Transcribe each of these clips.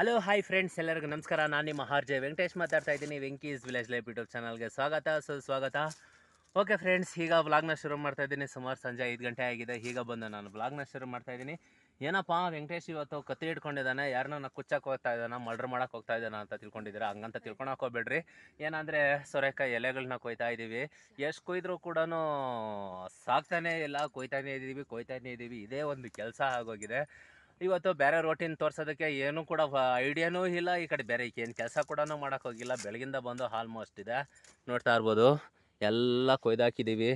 Hello hi friends ಎಲ್ಲರಿಗೂ ನಮಸ್ಕಾರ. ನಾನು ನಿಮ್ಮ ಆರ್ ಜೆ ವೆಂಕಟೇಶ್ ಮಾತಾಡ್ತಾ ಇದ್ದೀನಿ. ವೆಂಕೀಸ್ ವಿಲೇಜ್ ಲೈಫ್ ಯೂಟ್ಯೂಬ್ ಚಾನಲ್ಗೆ ಸ್ವಾಗತ. ಸುಸ್ವಾಗತ ಓಕೆ ಫ್ರೆಂಡ್ಸ್ ಈಗ ವ್ಲಾಗ್ನ ಶುರು ಮಾಡ್ತಾ ಇದ್ದೀನಿ. ಸುಮಾರು ಸಂಜೆ ಐದು ಗಂಟೆ ಆಗಿದೆ. ಈಗ ಬಂದು ನಾನು ವ್ಲಾಗ್ನ ಶುರು ಮಾಡ್ತಾ ಇದ್ದೀನಿ. ಏನಪ್ಪ, ವೆಂಕಟೇಶ್ ಇವತ್ತು ಕತ್ತಿ ಹಿಡ್ಕೊಂಡಿದ್ದಾನೆ. ಯಾರನ್ನ ಕುಚ್ಚಕ್ಕೆ ಹೋಗ್ತಾ ಇದ್ದಾನೆ ಮರ್ಡರ್ ಮಾಡೋಕೆ ಹೋಗ್ತಾ ಇದ್ದಾನ ಅಂತ ತಿಳ್ಕೊಂಡಿದ್ದೀರಾ? ಹಂಗಂತ ತಿಳ್ಕೊಳಕ್ಕೆ ಹೋಗ್ಬೇಡ್ರಿ. ಏನಂದರೆ, ಸೊರೆಕಾಯಿ ಎಲೆಗಳನ್ನ ಕೊಯ್ತಾ ಇದ್ದೀವಿ ಎಷ್ಟು ಕೊಯ್ದರೂ ಕೂಡ ಸಾಕ್ತಾನೇ ಇಲ್ಲ. ಕೊಯ್ತಾನೇ ಇದ್ದೀವಿ ಕೊಯ್ತಾನೇ ಇದ್ದೀವಿ ಇದೇ ಒಂದು ಕೆಲಸ ಆಗೋಗಿದೆ. ಇವತ್ತು ಬೇರೆ ರೋಟಿನ ತೋರ್ಸೋದಕ್ಕೆ ಏನೂ ಕೂಡ ಐಡಿಯಾನೂ ಇಲ್ಲ. ಈ ಕಡೆ ಬೇರೆ ಏನು ಕೆಲಸ ಕೂಡ ಮಾಡೋಕೆ ಹೋಗಿಲ್ಲ. ಬೆಳಗಿಂದ ಬಂದು ಆಲ್ಮೋಸ್ಟ್ ಇದೆ. ನೋಡ್ತಾ ಇರ್ಬೋದು. ಎಲ್ಲ ಕೊಯ್ದಾಕಿದ್ದೀವಿ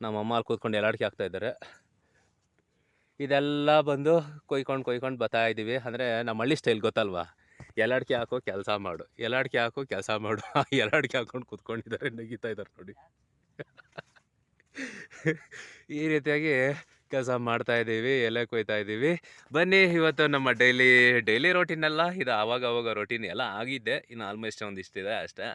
ನಮ್ಮ ಅಮ್ಮ ಅಲ್ಲಿ ಕೂತ್ಕೊಂಡು ಎಲ್ಲಾಡ್ಕೆ ಹಾಕ್ತಾ ಇದ್ದಾರೆ. ಇದೆಲ್ಲ ಬಂದು ಕೊಯ್ಕೊಂಡು ಕೊಯ್ಕೊಂಡು ಬರ್ತಾ ಇದ್ದೀವಿ. ಅಂದರೆ ನಮ್ಮ ಹಳ್ಳಿ ಸ್ಟೈಲ್ ಗೊತ್ತಲ್ವಾ? ಎಲ್ಲಾಡ್ಕೆ ಹಾಕೋ, ಕೆಲಸ ಮಾಡು. ಎಲ್ಲಾಡ್ಕೆ ಹಾಕೋ, ಕೆಲಸ ಮಾಡು. ಎಲ್ಲಾಡ್ಕೆ ಹಾಕೊಂಡು ಕೂತ್ಕೊಂಡಿದ್ದಾರೆ. ನಗೀತಾ ಇದ್ದಾರೆ ನೋಡಿ. ಈ ರೀತಿಯಾಗಿ ಕೆಲಸ ಮಾಡ್ತಾ ಇದ್ದೀವಿ, ಎಲೆ ಕೊಯ್ತಾ ಇದ್ದೀವಿ. ಬನ್ನಿ, ಇವತ್ತು ನಮ್ಮ ಡೈಲಿ ಡೈಲಿ ಅಲ್ಲ, ಇದು ಆವಾಗ ಆವಾಗ ರೋಟೀನ್ ಎಲ್ಲ ಆಗಿದ್ದೆ. ಇನ್ನು ಆಲ್ಮೋಸ್ಟ್ ಒಂದಿಷ್ಟಿದೆ ಅಷ್ಟೇ.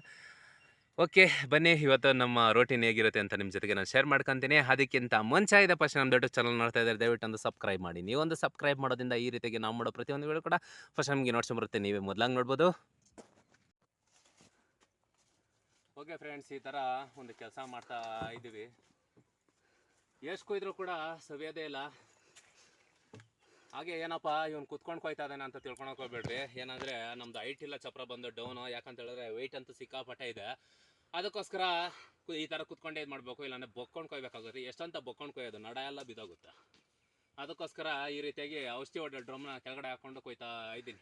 ಓಕೆ ಬನ್ನಿ, ಇವತ್ತು ನಮ್ಮ ರೋಟೀನ್ ಹೇಗಿರುತ್ತೆ ಅಂತ ನಿಮ್ಮ ಜೊತೆಗೆ ನಾನು ಶೇರ್ ಮಾಡ್ಕೊತೀನಿ. ಅದಕ್ಕಿಂತ ಮುಂಚೆ ಇದೆ ಫಸ್ಟ್ ನಮ್ಮ ದೊಡ್ಡ ಚಾನಲ್ ನೋಡ್ತಾ ಇದ್ದಾರೆ ದಯವಿಟ್ಟು ಒಂದು ಸಬ್ಸ್ಕ್ರೈಬ್ ಮಾಡಿ. ನೀವೊಂದು ಸಬ್ಸ್ಕ್ರೈಬ್ ಮಾಡೋದ್ರಿಂದ ಈ ರೀತಿಯಾಗಿ ನಾವು ಮಾಡೋ ಪ್ರತಿಯೊಂದು ವಿಡಿಯೋ ಕೂಡ ಫಸ್ಟ್ ನಮಗೆ ಬರುತ್ತೆ. ನೀವೇ ಮೊದಲಾಗಿ ನೋಡ್ಬೋದು. ಓಕೆ ಫ್ರೆಂಡ್ಸ್ ಈ ಥರ ಒಂದು ಕೆಲಸ ಮಾಡ್ತಾ ಇದ್ದೀವಿ. ಎಷ್ಟು ಕೊಯ್ದ್ರು ಕೂಡ ಸವಿಯೋದೇ ಇಲ್ಲ. ಹಾಗೆ ಏನಪ್ಪ, ಇವ್ನು ಕುತ್ಕೊಂಡು ಕೊಯ್ತಾ ಇದ್ದಾನೆ ಅಂತ ತಿಳ್ಕೊಳಕ್ ಹೋಗ್ಬೇಡ್ರಿ. ಏನಂದ್ರೆ, ನಮ್ದು ಹೈಟ್ ಇಲ್ಲ, ಚಪ್ರ ಬಂದು ಡೌನು ಯಾಕಂತ ಹೇಳಿದ್ರೆ ವೆಯ್ಟ್ ಅಂತೂ ಸಿಕ್ಕಾಪಟ್ಟೆ ಇದೆ. ಅದಕ್ಕೋಸ್ಕರ ಈ ಥರ ಕುತ್ಕೊಂಡೇ ಇದು ಮಾಡಬೇಕು. ಇಲ್ಲಾಂದ್ರೆ ಬೊಕ್ಕೊಂಡು ಕೊಯ್ಬೇಕಾಗುತ್ತೆ. ಎಷ್ಟಂತ ಬೊಕ್ಕೊಂಡು ಕೊಯ್ಯೋದು? ನಡ ಎಲ್ಲ ಬಿದ್ದೋಗುತ್ತೆ. ಅದಕ್ಕೋಸ್ಕರ ಈ ರೀತಿಯಾಗಿ ಔಷಧಿ ಹೊಡೆದ ಡ್ರಮ್ನ ಕೆಳಗಡೆ ಹಾಕ್ಕೊಂಡು ಕೊಯ್ತಾ ಇದ್ದೀನಿ.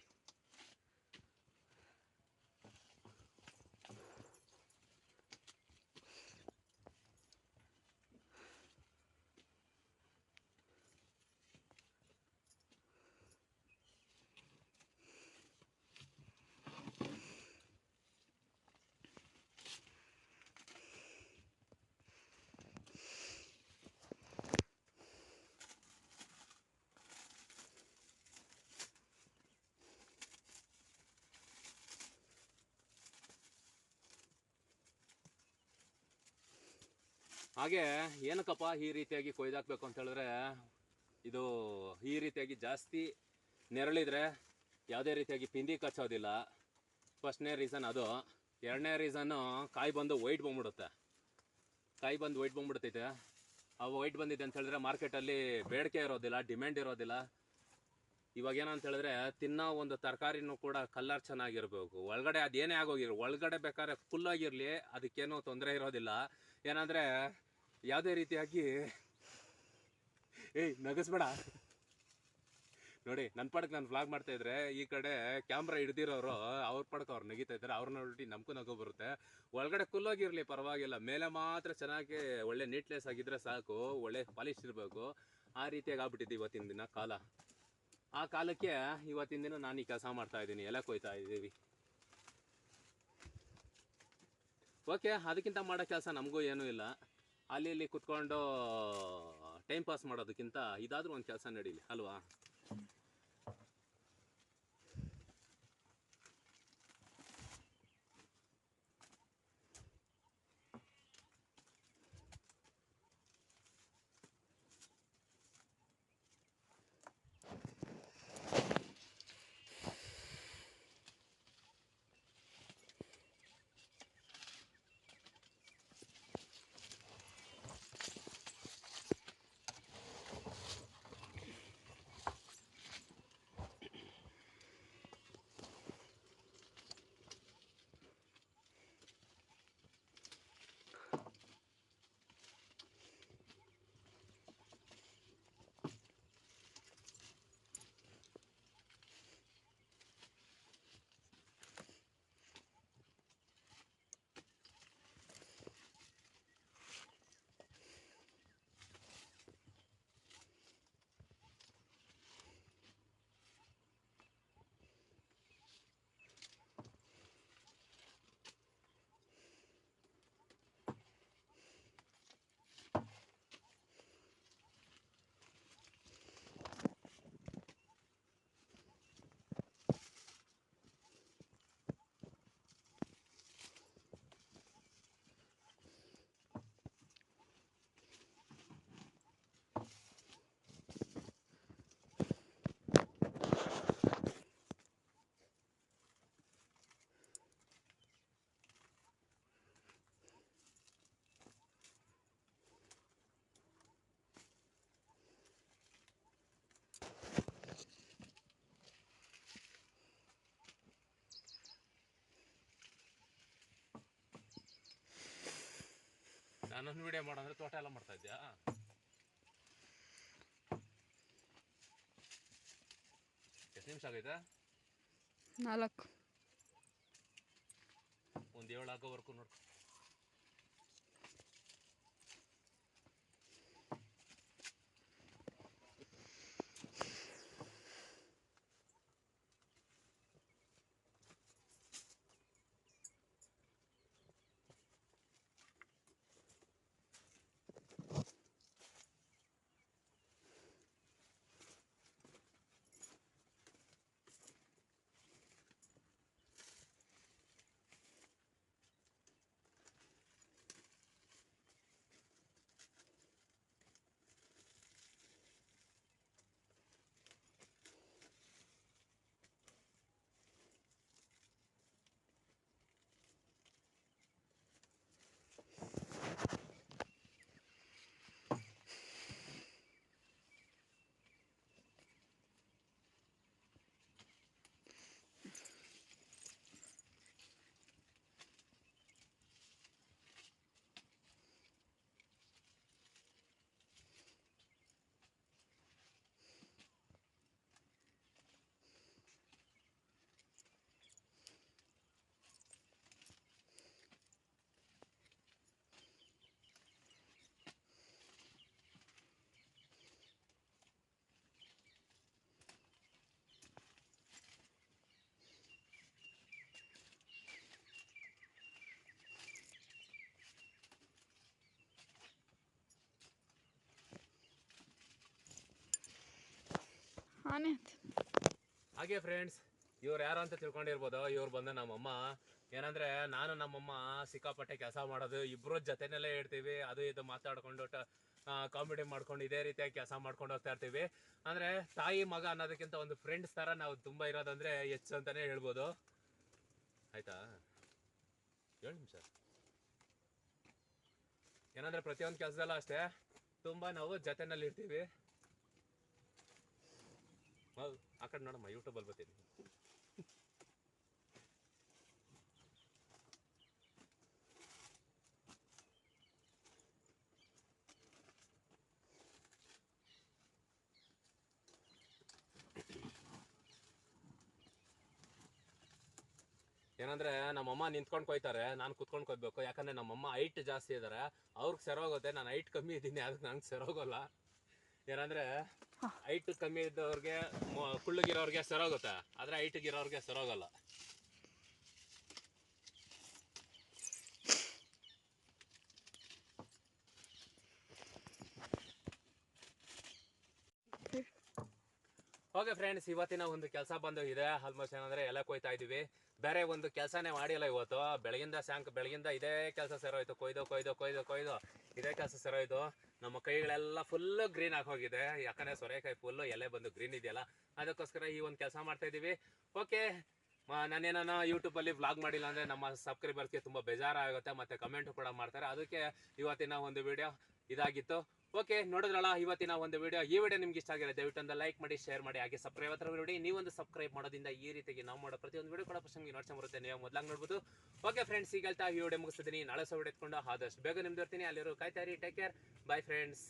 ಹಾಗೆ ಏನಕ್ಕಪ್ಪ ಈ ರೀತಿಯಾಗಿ ಕೊಯ್ದಾಕ್ಬೇಕು ಅಂತ ಹೇಳಿದ್ರೆ, ಇದು ಈ ರೀತಿಯಾಗಿ ಜಾಸ್ತಿ ನೆರಳಿದ್ರೆ ಯಾವುದೇ ರೀತಿಯಾಗಿ ಪಿಂದಿ ಕಚ್ಚೋದಿಲ್ಲ. ಫಸ್ಟ್ನೇ ರೀಸನ್ ಅದು. ಎರಡನೇ ರೀಸನ್ನು ಕಾಯಿ ಬಂದು ವೈಟ್ ಬಂದ್ಬಿಡುತ್ತೆ. ಕಾಯಿ ಬಂದು ವೈಟ್ ಬಂದ್ಬಿಡ್ತೈತೆ. ಆ ವೈಟ್ ಬಂದಿದೆ ಅಂತ ಹೇಳಿದ್ರೆ ಮಾರ್ಕೆಟಲ್ಲಿ ಬೇಡಿಕೆ ಇರೋದಿಲ್ಲ ಡಿಮ್ಯಾಂಡ್ ಇರೋದಿಲ್ಲ. ಇವಾಗ ಏನಂತ ಹೇಳಿದ್ರೆ ತಿನ್ನೋ ಒಂದು ತರಕಾರಿನೂ ಕೂಡ ಕಲ್ಲರ್ ಚೆನ್ನಾಗಿರ್ಬೇಕು. ಒಳಗಡೆ ಅದೇನೇ ಆಗೋಗಿರೋ ಒಳಗಡೆ ಬೇಕಾದ್ರೆ ಫುಲ್ ಆಗಿರಲಿ, ಅದಕ್ಕೇನು ತೊಂದರೆ ಇರೋದಿಲ್ಲ. ಏನಂದ್ರೆ ಯಾವುದೇ ರೀತಿಯಾಗಿ ಏಯ್, ನಗಸ್ಬೇಡ. ನೋಡಿ ನನ್ನ ಪಾಡಕ್ಕೆ ನಾನು ವ್ಲಾಗ್ ಮಾಡ್ತಾ ಇದ್ರೆ ಈ ಕಡೆ ಕ್ಯಾಮ್ರಾ ಹಿಡ್ದಿರೋರು ಅವ್ರ ಪಡಕ್ಕೆ ಅವ್ರು ನಗಿತಾ ಇದ್ದಾರೆ ಅವ್ರನ್ನ ನೋಡಿ ನಮಗೂ ನಗು ಬರುತ್ತೆ. ಒಳಗಡೆ ಕುಲ್ಲೋಗಿರಲಿ ಪರವಾಗಿಲ್ಲ. ಮೇಲೆ ಮಾತ್ರ ಚೆನ್ನಾಗಿ ಒಳ್ಳೆ ನೀಟ್ನೆಸ್ ಆಗಿದ್ರೆ ಸಾಕು, ಒಳ್ಳೆ ಪಾಲಿಶ್ ಇರಬೇಕು. ಆ ರೀತಿಯಾಗಿ ಆಗ್ಬಿಟ್ಟಿದೆ ಇವತ್ತಿನ ದಿನ ಕಾಲ. ಆ ಕಾಲಕ್ಕೆ ಇವತ್ತಿನ ದಿನ ನಾನು ಈ ಕೆಲಸ ಮಾಡ್ತಾ ಇದ್ದೀನಿ ಎಲ್ಲ ಕೊಯ್ತಾ ಇದ್ದೀವಿ. ಓಕೆ ಅದಕ್ಕಿಂತ ಮಾಡೋ ಕೆಲಸ ನಮಗೂ ಏನೂ ಇಲ್ಲ. ಅಲ್ಲಿ ಇಲ್ಲಿ ಕುತ್ಕೊಂಡು ಟೈಮ್ ಪಾಸ್ ಮಾಡೋದಕ್ಕಿಂತ ಇದಾದ್ರೂ ಒಂದು ಕೆಲಸ ನಡೀಲಿ ಅಲ್ವಾ? ನನ್ನನ್ನು ವಿಡಿಯೋ ಮಾಡಂದ್ರೆ ತೋಟ ಎಲ್ಲ ಮಾಡ್ತಾ ಇದ್ಯಾ? ಎಷ್ಟು ನಿಮಿಷ ಆಗೈತಾ? ನಾಲ್ಕು. ಒಂದು ಏಳು ಆಗೋವರೆಗೂ ನೋಡ್ಕೊ. ಹಾಗೆ ಫ್ರೆಂಡ್ಸ್ ಇವ್ರು ಯಾರು ಅಂತ ತಿಳ್ಕೊಂಡಿರ್ಬೋದು, ಇವ್ರು ಬಂದು ನಮ್ಮಮ್ಮ. ಏನಂದ್ರೆ, ನಾನು ನಮ್ಮಮ್ಮ ಸಿಕ್ಕಾಪಟ್ಟೆ ಕೆಲಸ ಮಾಡೋದು, ಇಬ್ರು ಜೊತೆನಲ್ಲೇ ಇರ್ತೀವಿ. ಅದು ಇದು ಮಾತಾಡ್ಕೊಂಡು ಕಾಮಿಡಿ ಮಾಡ್ಕೊಂಡು, ಇದೇ ರೀತಿಯಾಗಿ ಕೆಲಸ ಮಾಡ್ಕೊಂಡು ಹೋಗ್ತಾ ಇರ್ತೀವಿ. ಅಂದ್ರೆ, ತಾಯಿ ಮಗ ಅನ್ನೋದಕ್ಕಿಂತ ಒಂದು ಫ್ರೆಂಡ್ಸ್ ತರ ನಾವು ತುಂಬಾ ಇರೋದಂದ್ರೆ ಹೆಚ್ಚು ಅಂತಾನೆ ಹೇಳ್ಬೋದು. ಆಯ್ತಾ? ಹೇಳಿ ನಿಮಿಷ. ಏನಂದ್ರೆ, ಪ್ರತಿಯೊಂದು ಕೆಲಸದಲ್ಲೂ ಅಷ್ಟೇ, ತುಂಬಾ ನಾವು ಜೊತೆನಲ್ಲಿ ಇರ್ತೀವಿ ಹೌದು ಆ ಕಡೆ ನೋಡಮ್ಮ ಯೂಟ್ಯೂಬಲ್ಲಿ ಬರ್ತೀನಿ. ಏನಂದ್ರೆ, ನಮ್ಮಮ್ಮ ನಿಂತ್ಕೊಂಡು ಕೊಯ್ತಾರೆ, ನಾನು ಕುತ್ಕೊಂಡು ಕೊಯ್ಬೇಕು. ಯಾಕಂದ್ರೆ ನಮ್ಮಮ್ಮ ಹೈಟ್ ಜಾಸ್ತಿ ಇದ್ದಾರೆ ಅವ್ರಿಗೆ ಸೆರೋಗುತ್ತೆ ನಾನು ಹೈಟ್ ಕಮ್ಮಿ ಇದ್ದೀನಿ, ಅದಕ್ಕೆ ನಂಗೆ ಸೆರೋಗಲ್ಲ ಏನಂದ್ರೆ ಹೈಟ್ ಕಮ್ಮಿ ಇದ್ದವ್ರಿಗೆ ಕುಳ್ಳಗಿರೋರ್ಗೆ ಸರೋಗುತ್ತೆ ಆದ್ರೆ ಹೈಟ್ ಇರೋರ್ಗೆ ಸರೋಗಲ್ಲ ಓಕೆ ಫ್ರೆಂಡ್ಸ್ ಇವತ್ತಿನ ಒಂದು ಕೆಲಸ ಬಂದು ಇದೆ. ಆಲ್ಮೋಸ್ಟ್ ಏನಂದ್ರೆ ಎಲ್ಲ ಕೊಯ್ತಾ ಇದೀವಿ. ಬೇರೆ ಒಂದು ಕೆಲಸನೇ ಮಾಡಿಲ್ಲ ಇವತ್ತು. ಬೆಳಗಿಂದ ಸಾಯಂಕ, ಬೆಳಗಿಂದ ಇದೇ ಕೆಲಸ ಸೇರೋಯ್ತು ಕೊಯ್ದು ಕೊಯ್ದು ಕೊಯ್ದು ಕೊಯ್ದು. ಇದೇ ಕೆಲಸ ಸೇರೋಯ್ತು ನಮ್ಮ ಕೈಗಳೆಲ್ಲ ಫುಲ್ ಗ್ರೀನ್ ಹೋಗಿದೆ. ಯಾಕಂದ್ರೆ ಸೊರೆಕಾಯಿ ಫುಲ್ ಎಲೆ ಬಂದು ಗ್ರೀನ್ ಇದೆಯಲ್ಲ. ಅದಕ್ಕೋಸ್ಕರ ಈ ಒಂದು ಕೆಲಸ ಮಾಡ್ತಾ ಇದೀವಿ. ಓಕೆ. ನಾನೇನ ಯೂಟ್ಯೂಬ್ ಅಲ್ಲಿ ವ್ಲಾಗ್ ಮಾಡಿಲ್ಲ ಅಂದ್ರೆ ನಮ್ಮ ಸಬ್ಸ್ಕ್ರೈಬರ್ಸ್ಗೆ ತುಂಬಾ ಬೇಜಾರಾಗುತ್ತೆ. ಮತ್ತೆ ಕಮೆಂಟ್ ಕೂಡ ಮಾಡ್ತಾರೆ. ಅದಕ್ಕೆ ಇವತ್ತಿನ ಒಂದು ವಿಡಿಯೋ ಇದಾಗಿತ್ತು. ಓಕೆ, ನೋಡಿದ್ರಲ್ಲ, ಇವತ್ತಿನ ಒಂದು ವಿಡಿಯೋ ಈ ವಿಡಿಯೋ ನಿಮ್ಗೆ ಇಷ್ಟ ಆಗಿದೆ ದಯವಿಟ್ಟು ಒಂದು ಲೈಕ್ ಮಾಡಿ ಶೇರ್ ಮಾಡಿ, ಹಾಗೆ ಸಬ್ಸ್ಕ್ರೈಬ್ ಹತ್ರ ನೋಡಿ ನೀವೊಂದು ಸಬ್ಸ್ಕ್ರೈಬ್ ಮಾಡೋದಿಂದ ಈ ರೀತಿಯಾಗಿ ನಾವು ಮಾಡೋ ಪ್ರತಿಯೊಂದು ವಿಡಿಯೋ ಕೂಡ ಫಸ್ಟ್ ನೋಡ್ತಾ ಬರುತ್ತೆ. ನೀವು ಮೊದಲಾಗಿ ನೋಡ್ಬೋದು. ಓಕೆ ಫ್ರೆಂಡ್ಸ್ ಈಗ ಹೇಳ್ತಾ ಈ ವಿಡಿಯೋ ಮುಗಿಸ್ತೀನಿ ನಾಳೆ ವಿಡಿಯೋ ಎತ್ಕೊಂಡು ಆದಷ್ಟು ಬೇಗ ನಿಮ್ದು ಇರ್ತೀನಿ. ಅಲ್ಲಿರೋ ಕಾಯ್ತಾರಿ ಟೇಕ್ ಕೇರ್ ಬೈ ಫ್ರೆಂಡ್ಸ್